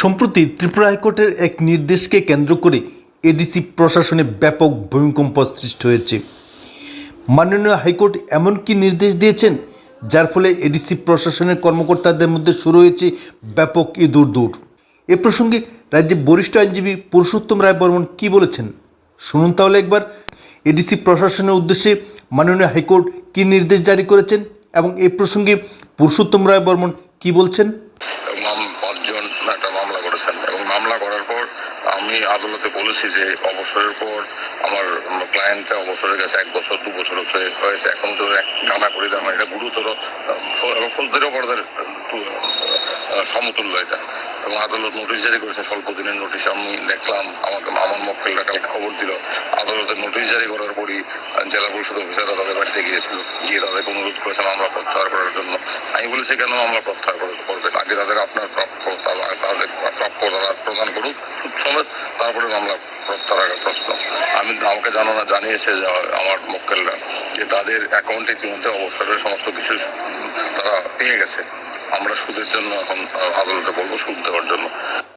সম্প্রতি ত্রিপুরা হাইকোর্টের এক নির্দেশকে কেন্দ্র করে এডিসি প্রশাসনে ব্যাপক ভূমিকম্প সৃষ্টি হয়েছে। মাননীয় হাইকোর্ট এমন কি নির্দেশ দিয়েছেন? যার ফলে এডিসি প্রশাসনের কর্মকর্তাদের মধ্যে শুরু হয়েছে ব্যাপক ইঁদুর দূর এ প্রসঙ্গে রাজ্যের বরিষ্ঠ আইনজীবী পুরুষোত্তম রায় বর্মন কী বলেছেন? শুনুন তাহলে একবার। এডিসি প্রশাসনের উদ্দেশ্যে মাননীয় হাইকোর্ট কী নির্দেশ জারি করেছেন এবং এই প্রসঙ্গে পুরুষোত্তম রায় বর্মন কী বলছেন? একটা মামলা করেছেন। এবং মামলা করার পর আমি আদালতে বলেছি যে অবসরের পর আমার ক্লায়েন্টটা অবসরের গেছে এক বছর, দু বছর হয়েছে। এখন তো এক কানা করি আমার এটা গুরুতর এবং অপরাধের সমতুল্য এটা। এবং আদালত নোটিশ জারি করেছে, স্বল্প দিনের নোটিশ। আমি দেখলাম, আমাকে আমার মক্কেলরা কাল খবর দিল। আদালতে নোটিশ জারি করার পরই জেলা পরিষদ অফিসাররা তাদের বাড়িতে গিয়েছিল। গিয়ে তাদেরকে অনুরোধ করেছে মামলা প্রত্যাহার করার জন্য। আমি বলেছি, কেন মামলা প্রত্যাহার করে করবেন? আগে তাদের আপনার প্রাপ্য তারা- তাদের প্রাপ্য তারা প্রদান করুক সুদ সমেত তারপরে মামলা আগে প্রশ্ন। আমি আমাকে জানানো জানিয়েছে আমার মক্কেলরা যে তাদের অ্যাকাউন্টে ইতিমধ্যে অবসরের সমস্ত কিছু তারা পেয়ে গেছে। আমরা সুদের জন্য এখন আদালতে বলব সুদ দেওয়ার জন্য।